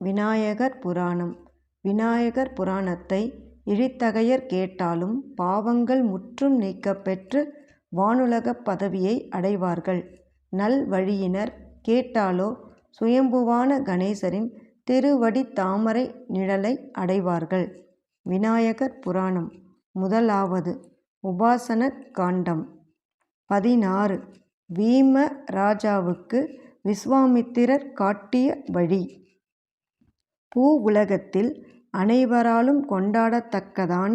விநாயகர் புராணம் விநாயகர் புராணத்தை இழித்தகையர் கேட்டாலும் பாவங்கள் முற்றும் நீக்கப்பெற்று வானுலகப் பதவியை அடைவார்கள். நல் வழியினர் கேட்டாலோ சுயம்புவான கணேசரின் திருவடி தாமரை நிழலை அடைவார்கள். விநாயகர் புராணம் முதலாவது உபாசன காண்டம் பதினாறு வீம ராஜாவுக்கு விஸ்வாமித்திரர் காட்டிய வழி. பூவுலகத்தில் அனைவராலும் கொண்டாடத்தக்கதான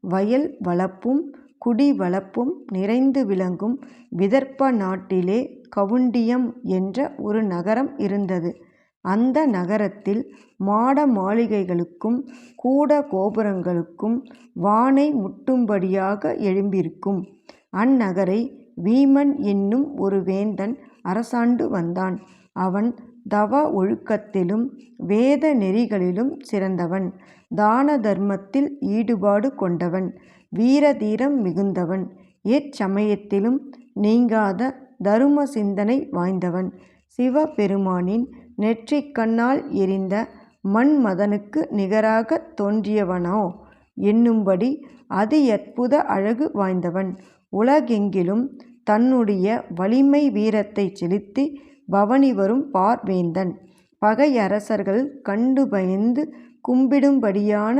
வயல் வளப்பும் குடி வளப்பும் நிறைந்து விளங்கும் விதர்ப்ப நாட்டிலே கவுண்டியம் என்ற ஒரு நகரம் இருந்தது. அந்த நகரத்தில் மாட மாளிகைகளுக்கும் கூட கோபுரங்களுக்கும் வானை முட்டும்படியாக எழும்பியிருக்கும். அந்நகரை வீமன் என்னும் ஒரு வேந்தன் அரசாண்டு வந்தான். அவன் தவ ஒழுக்கத்திலும் வேத நெறிகளிலும் சிறந்தவன். தான தர்மத்தில் ஈடுபாடு கொண்டவன். வீரதீரம் மிகுந்தவன். எச்சமயத்திலும் நீங்காத தரும சிந்தனை வாய்ந்தவன். சிவபெருமானின் நெற்றிக்கண்ணால் எரிந்த மன்மதனுக்கு நிகராகத் தோன்றியவனோ என்னும்படி அதியற்புத அழகு வாய்ந்தவன். உலகெங்கிலும் தன்னுடைய வலிமை வீரத்தை செலுத்தி பவனி வரும் பார்வேந்தன். பகையரசர்கள் கண்டு பயந்து கும்பிடும்படியான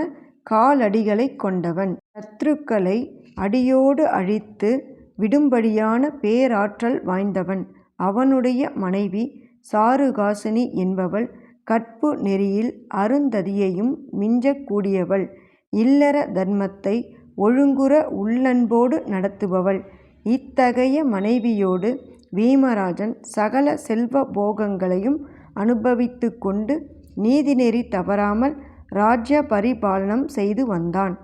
காலடிகளைக் கொண்டவன். சத்துருக்களை அடியோடு அழித்து விடும்படியான பேராற்றல் வாய்ந்தவன். அவனுடைய மனைவி சாருகாசினி என்பவள் கற்பு நெறியில் அருந்ததியையும் மிஞ்சக்கூடியவள் இல்லற தர்மத்தை ஒழுங்குற உள்ளன்போடு நடத்துபவள். இத்தகைய மனைவியோடு வீமராஜன் சகல செல்வ போகங்களையும் அனுபவித்து கொண்டு நீதிநெறி தவறாமல் ராஜ்ய பரிபாலனம் செய்து வந்தான்.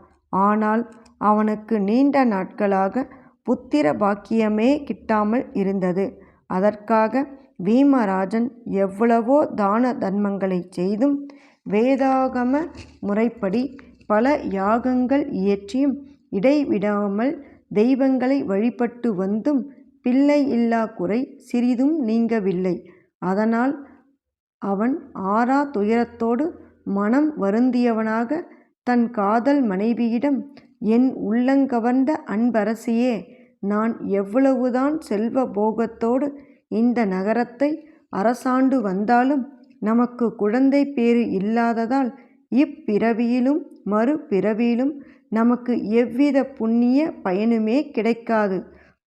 ஆனால் அவனுக்கு நீண்ட நாட்களாக புத்திர பாக்கியமே கிட்டாமல் இருந்தது. அதற்காக வீமராஜன் எவ்வளவோ தான தர்மங்களை செய்தும் வேதாகம முறைப்படி பல யாகங்கள் இயற்றியும் இடைவிடாமல் தெய்வங்களை வழிபட்டு வந்தும் பிள்ளை இல்லா குறை சிறிதும் நீங்கவில்லை. அதனால் அவன் ஆறா துயரத்தோடு மனம் வருந்தியவனாக தன் காதல் மனைவியிடம் என் உள்ளங்கவர்ந்த அன்பரசியே நான் எவ்வளவுதான் செல்வ போகத்தோடு இந்த நகரத்தை அரசாண்டு வந்தாலும் நமக்கு குழந்தை பேறு இல்லாததால் இப்பிறவியிலும் மறுபிறவியிலும் நமக்கு எவ்வித புண்ணிய பயனுமே கிடைக்காது.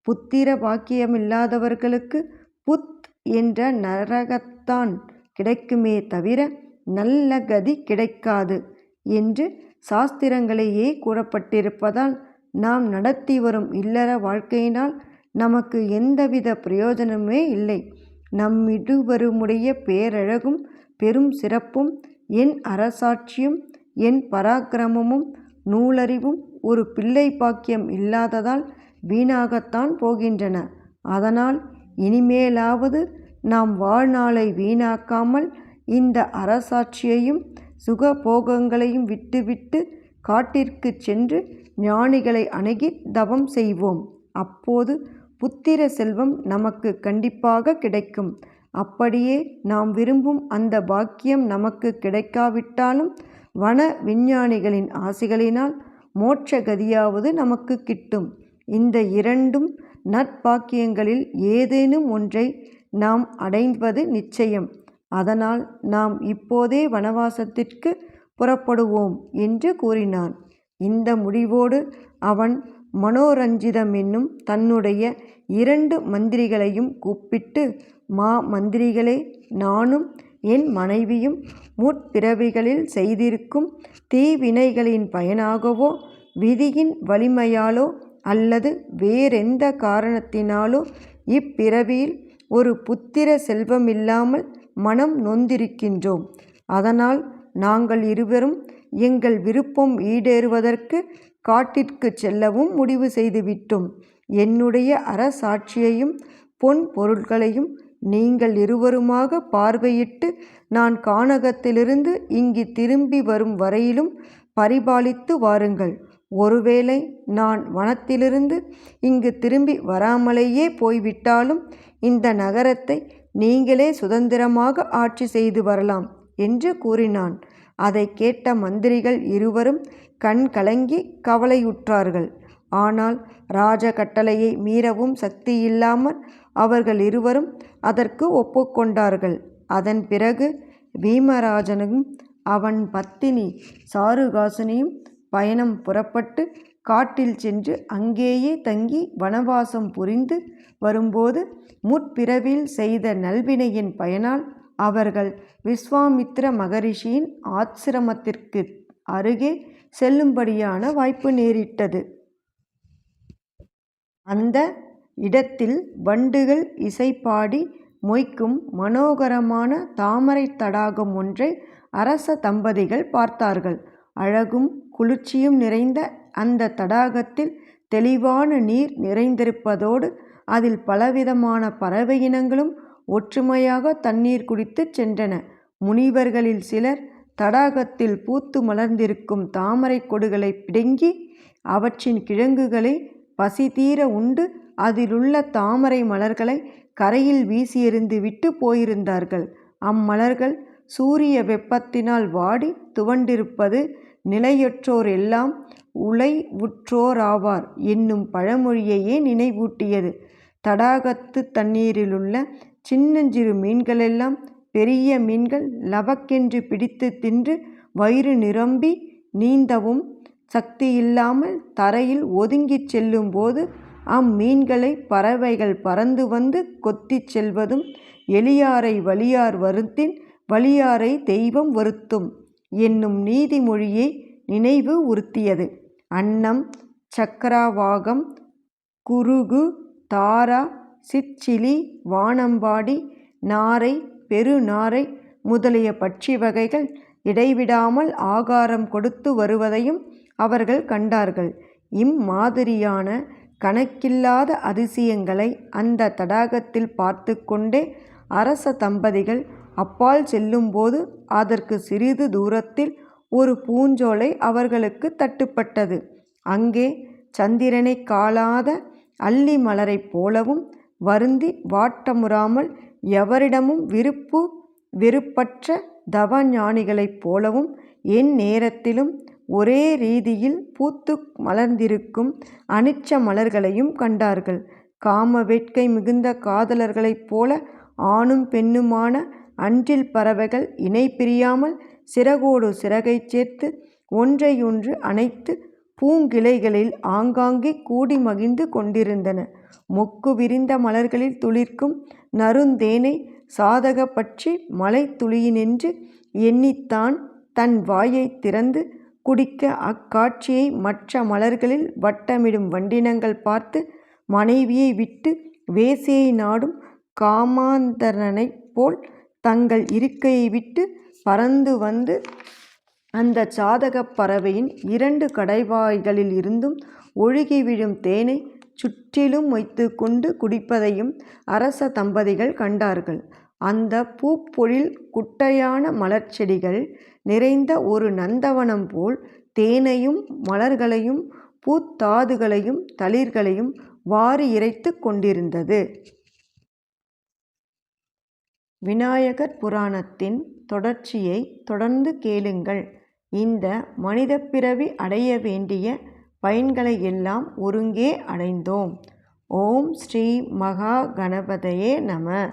புத்திர பாக்கியமில்லாதவர்களுக்கு புத் என்ற நரகத்தான் கிடைக்குமே தவிர நல்ல கதி கிடைக்காது என்று சாஸ்திரங்களையே கூறப்பட்டிருப்பதால் நாம் நடத்தி வரும் இல்லற வாழ்க்கையினால் நமக்கு எந்தவித பிரயோஜனமுமே இல்லை. நம்மிருவருடைய பேரழகும் பெரும் சிறப்பும் என் அரசாட்சியும் என் பராக்கிரமமும் நூலறிவும் ஒரு பிள்ளை பாக்கியம் இல்லாததால் வீணாகத்தான் போகின்றன. அதனால் இனிமேலாவது நாம் வாழ்நாளை வீணாக்காமல் இந்த அரசாட்சியையும் சுகபோகங்களையும் விட்டுவிட்டு காட்டிற்குச் சென்று ஞானிகளை அணுகி தவம் செய்வோம். அப்போது புத்திர செல்வம் நமக்கு கண்டிப்பாக கிடைக்கும். அப்படியே நாம் விரும்பும் அந்த பாக்கியம் நமக்கு கிடைக்காவிட்டாலும் வன விஞ்ஞானிகளின் ஆசிகளினால் மோட்ச கதியாவது நமக்கு கிட்டும். இந்த இரண்டும் நற்பாக்கியங்களில் ஏதேனும் ஒன்றை நாம் அடைவது நிச்சயம். அதனால் நாம் இப்போதே வனவாசத்திற்கு புறப்படுவோம் என்று கூறினான். இந்த முடிவோடு அவன் மனோரஞ்சிதம் என்னும் தன்னுடைய இரண்டு மந்திரிகளையும் கூப்பிட்டு மா மந்திரிகளே நானும் என் மனைவியும் முற்பிறவிகளில் செய்திருக்கும் தீவினைகளின் பயனாகவோ விதியின் வலிமையாலோ அல்லது வேறெந்த காரணத்தினாலோ இப்பிறவியில் ஒரு புத்திர செல்வமில்லாமல் மனம் நொந்திருக்கின்றோம். அதனால் நாங்கள் இருவரும் எங்கள் விருப்பம் ஈடேறுவதற்கு காட்டிற்குச் செல்லவும் முடிவு செய்துவிட்டோம். என்னுடைய அரசாட்சியையும் பொன் பொருள்களையும் நீங்கள் இருவருமாக பார்வையிட்டு நான் கானகத்திலிருந்து இங்கு திரும்பி வரும் வரையிலும் பரிபாலித்து வாருங்கள். ஒருவேளை நான் வனத்திலிருந்து இங்கு திரும்பி வராமலேயே போய்விட்டாலும் இந்த நகரத்தை நீங்களே சுதந்திரமாக ஆட்சி செய்து வரலாம் என்று கூறினான். அதை கேட்ட மந்திரிகள் இருவரும் கண் கலங்கி கவலையுற்றார்கள். ஆனால் ராஜ கட்டளையை மீறவும் சக்தி இல்லாமல் அவர்கள் இருவரும் அதற்கு ஒப்புக்கொண்டார்கள். அதன் பிறகு பீமராஜனும் அவன் பத்தினி சாருகாசினியும் பயணம் புறப்பட்டு காட்டில் சென்று அங்கேயே தங்கி வனவாசம் புரிந்து வரும்போது முற்பிறவியில் செய்த நல்வினையின் பயனால் அவர்கள் விஸ்வாமித்ர மகரிஷியின் ஆசிரமத்திற்கு அருகே செல்லும்படியான வாய்ப்பு நேரிட்டது. அந்த இடத்தில் வண்டுகள் இசைப்பாடி மொய்க்கும் மனோகரமான தாமரைத் தடாகம் ஒன்றை அரச தம்பதிகள் பார்த்தார்கள். அழகும் குளிர்ச்சியும் நிறைந்த அந்த தடாகத்தில் தெளிவான நீர் நிறைந்திருப்பதோடு அதில் பலவிதமான பறவை இனங்களும் ஒற்றுமையாக தண்ணீர் குடித்துச் சென்றன. முனிவர்களில் சிலர் தடாகத்தில் பூத்து மலர்ந்திருக்கும் தாமரைக் கொடுகளை பிடுங்கி அவற்றின் கிழங்குகளை பசி தீர உண்டு அதிலுள்ள தாமரை மலர்களை கரையில் வீசியெறிந்து விட்டுப் போயிருந்தார்கள். அம்மலர்கள் சூரிய வெப்பத்தினால் வாடி துவண்டிருப்பது நிலையற்றோர் எல்லாம் உலைவுற்றோராவர் என்னும் பழமொழியையே நினைவூட்டியது. தடாகத்து தண்ணீரிலுள்ள சின்னஞ்சிறு மீன்களெல்லாம் பெரிய மீன்கள் லவக்கென்று பிடித்து தின்று வயிறு நிரம்பி நீந்தவும் சக்தியில்லாமல் தரையில் ஒதுங்கிச் செல்லும்போது அம்மீன்களை பறவைகள் பறந்து வந்து கொத்திச் செல்வதும் எளியாரை வலியார் வருத்தின் வலியாரை தெய்வம் வருத்தும் என்னும் நீதிமொழியை நினைவு உறுத்தியது. அன்னம் சக்கரவாகம் குருகு தாரா சிற்சிலி வானம்பாடி நாரை பெருநாரை முதலிய பட்சி வகைகள் இடைவிடாமல் ஆகாரம் கொடுத்து வருவதையும் அவர்கள் கண்டார்கள். இம்மாதிரியான கணக்கில்லாத அதிசயங்களை அந்த தடாகத்தில் பார்த்துக் கொண்டே அரச தம்பதிகள் அப்பால் செல்லும்போது அதற்கு சிறிது தூரத்தில் ஒரு பூஞ்சோலை அவர்களுக்கு தட்டுப்பட்டது. அங்கே சந்திரனை காளாத அல்லி மலரைப் போலவும் வருந்தி வாட்டமுறாமல் எவரிடமும் விருப்பு வெறுப்பற்ற தவ ஞானிகளைப் போலவும் எந்நேரத்திலும் ஒரே ரீதியில் பூத்து மலர்ந்திருக்கும் அனிச்ச மலர்களையும் கண்டார்கள். காம வேட்கை மிகுந்த காதலர்களைப் போல ஆணும் பெண்ணுமான அன்றில் பறவைகள் இணை பிரியாமல் சிறகோடு சிறகைச் சேர்த்து ஒன்றையொன்று அனைத்து பூங்கிளைகளில் ஆங்காங்கே கூடி மகிழ்ந்து கொண்டிருந்தன. மொக்கு விரிந்த மலர்களில் துளிர்க்கும் நருந்தேனை சாதக பற்றி மலை துளியினின்று எண்ணித்தான் தன் வாயைத் திறந்து குடிக்க அக்காட்சியை மற்ற மலர்களில் வட்டமிடும் வண்டினங்கள் பார்த்து மனைவியை விட்டு வேசியை நாடும் காமாந்தரனைப் போல் தங்கள் இருக்கையை விட்டு பறந்து வந்து அந்த சாதகப் பறவையின் இரண்டு கடைவாய்களில் இருந்தும் ஒழுகி விழும் தேனை சுற்றிலும் கொண்டு குடிப்பதையும் அரச தம்பதிகள் கண்டார்கள். அந்த பூப்பொழில் குட்டையான மலர்ச்செடிகள் நிறைந்த ஒரு நந்தவனம் போல் தேனையும் மலர்களையும் பூத்தாதுகளையும் தளிர்களையும் வாரி இறைத்துக் கொண்டிருந்தது. விநாயகர் புராணத்தின் தொடர்ச்சியைத் தொடர்ந்து கேளுங்கள். இந்த மனிதப் பிறவி அடைய வேண்டிய பயன்களை எல்லாம் ஒருங்கே அடைந்தோம். ஓம் ஸ்ரீ மகா கணபதயே நம